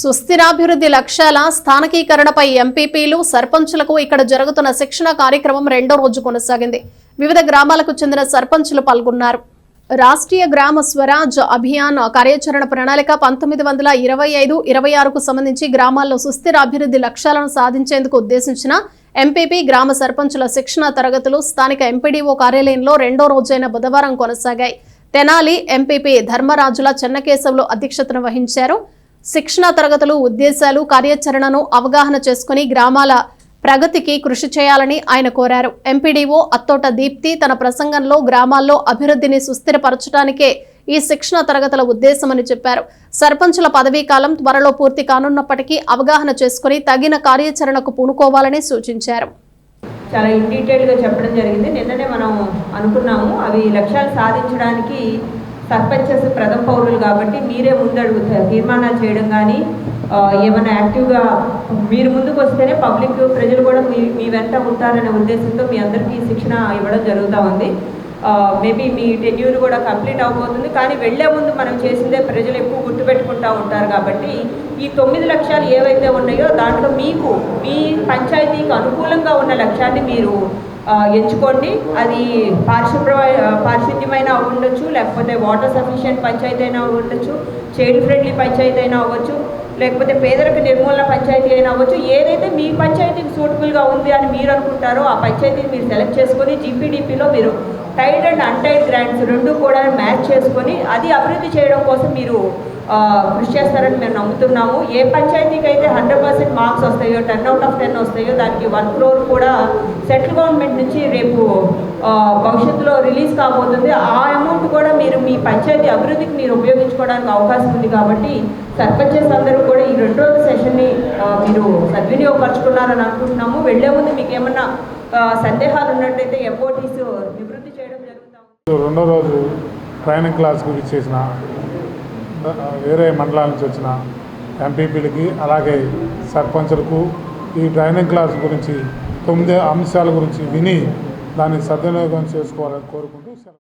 సుస్థిరాభివృద్ధి లక్ష్యాల స్థానికీకరణపై ఎంపీపీలు సర్పంచులకు ఇక్కడ జరుగుతున్న శిక్షణ కార్యక్రమం రెండో రోజు కొనసాగింది. వివిధ గ్రామాలకు చెందిన సర్పంచులు పాల్గొన్నారు. రాష్ట్రీయ గ్రామ స్వరాజ్ అభియాన్ కార్యాచరణ ప్రణాళిక పంతొమ్మిది వందల ఇరవై ఐదు ఇరవై ఆరుకు సంబంధించి గ్రామాల్లో సుస్థిర అభివృద్ధి లక్ష్యాలను సాధించేందుకు ఉద్దేశించిన ఎంపీపీ గ్రామ సర్పంచుల శిక్షణ తరగతులు స్థానిక ఎంపీడీఓ కార్యాలయంలో రెండో రోజైన బుధవారం కొనసాగాయి. తెనాలి ఎంపీపీ ధర్మరాజుల చెన్నకేశవులు అధ్యక్షతన వహించారు. శిక్షణ తరగతులు ఉద్దేశాలు కార్యాచరణను అవగాహన చేసుకుని గ్రామాల ప్రగతికి కృషి చేయాలని ఆయన కోరారు. ఎంపీడీఓ అత్తోట దీప్తి తన ప్రసంగంలో గ్రామాల్లో అభివృద్ధిని సుస్థిరపరచడానికే ఈ శిక్షణ తరగతుల ఉద్దేశమని చెప్పారు. సర్పంచుల పదవీ కాలం త్వరలో పూర్తి కానున్నప్పటికీ అవగాహన చేసుకుని తగిన కార్యాచరణకు పూనుకోవాలని సూచించారు. చాలా ఇన్ డీటెయిల్గా చెప్పడం జరిగింది. నిన్ననే మనం అనుకున్నాము అవి లక్ష్యాలు సాధించడానికి సర్పంచెస్ ప్రథమ పౌరులు కాబట్టి మీరే ముందడుగుతారు తీర్మానాలు చేయడం కానీ ఏమైనా యాక్టివ్గా మీరు ముందుకు వస్తేనే పబ్లిక్ ప్రజలు కూడా మీ మీ వెంట ఉంటారనే ఉద్దేశంతో మీ అందరికీ శిక్షణ ఇవ్వడం జరుగుతూ ఉంది. మేబీ మీ టెన్యూర్ కూడా కంప్లీట్ అవబోతుంది. కానీ వెళ్ళే ముందు మనం చేసిందే ప్రజలు ఎక్కువ గుర్తుపెట్టుకుంటూ ఉంటారు కాబట్టి ఈ తొమ్మిది లక్ష్యాలు ఏవైతే ఉన్నాయో దాంట్లో మీకు మీ పంచాయతీకి అనుకూలంగా ఉన్న లక్ష్యాన్ని మీరు ఎంచుకోండి. అది పారిశుభ్ర పారిశుద్ధ్యమైన ఉండొచ్చు లేకపోతే వాటర్ సఫిషియెంట్ పంచాయతీ అయినా ఉండొచ్చు చైల్డ్ ఫ్రెండ్లీ పంచాయతీ అయినా అవ్వచ్చు లేకపోతే పేదరిక నిర్మూలన పంచాయతీ అయినా అవ్వచ్చు. ఏదైతే మీ పంచాయతీకి సూటబుల్గా ఉంది అని మీరు అనుకుంటారో ఆ పంచాయతీని మీరు సెలెక్ట్ చేసుకొని జీపీడీపీలో మీరు టైడ్ అండ్ అన్టైడ్ గ్రాంట్స్ రెండు కూడా మ్యాచ్ చేసుకొని అది అభివృద్ధి చేయడం కోసం మీరు కృషి చేస్తారని మేము నమ్ముతున్నాము. ఏ పంచాయతీకి అయితే హండ్రెడ్ పర్సెంట్ మార్క్స్ వస్తాయో టెన్ అవుట్ ఆఫ్ టెన్ వస్తాయో దానికి వన్ క్రోర్ కూడా సెంట్రల్ గవర్నమెంట్ నుంచి రేపు భవిష్యత్తులో రిలీజ్ కాబోతుంది. ఆ అమౌంట్ కూడా మీరు మీ పంచాయతీ అభివృద్ధికి మీరు ఉపయోగించుకోవడానికి అవకాశం ఉంది కాబట్టి సర్పంచెస్ అందరూ కూడా ఈ రెండు రోజుల సెషన్ని మీరు సద్వినియోగపరచుకున్నారని అనుకుంటున్నాము. వెళ్ళే ముందు మీకు ఏమన్నా సందేహాలు ఉన్నట్టయితే ఎంఓటీస్ నివృత్తి చేయడం జరుగుతుంది రెండో రోజు ట్రైనింగ్ క్లాస్కి ఇచ్చేసిన వేరే మండలాల నుంచి వచ్చిన ఎంపీపీలకి అలాగే సర్పంచులకు ఈ ట్రైనింగ్ క్లాస్ గురించి తొమ్మిది అంశాల గురించి విని దాన్ని సద్వినియోగం చేసుకోవాలని కోరుకుంటూ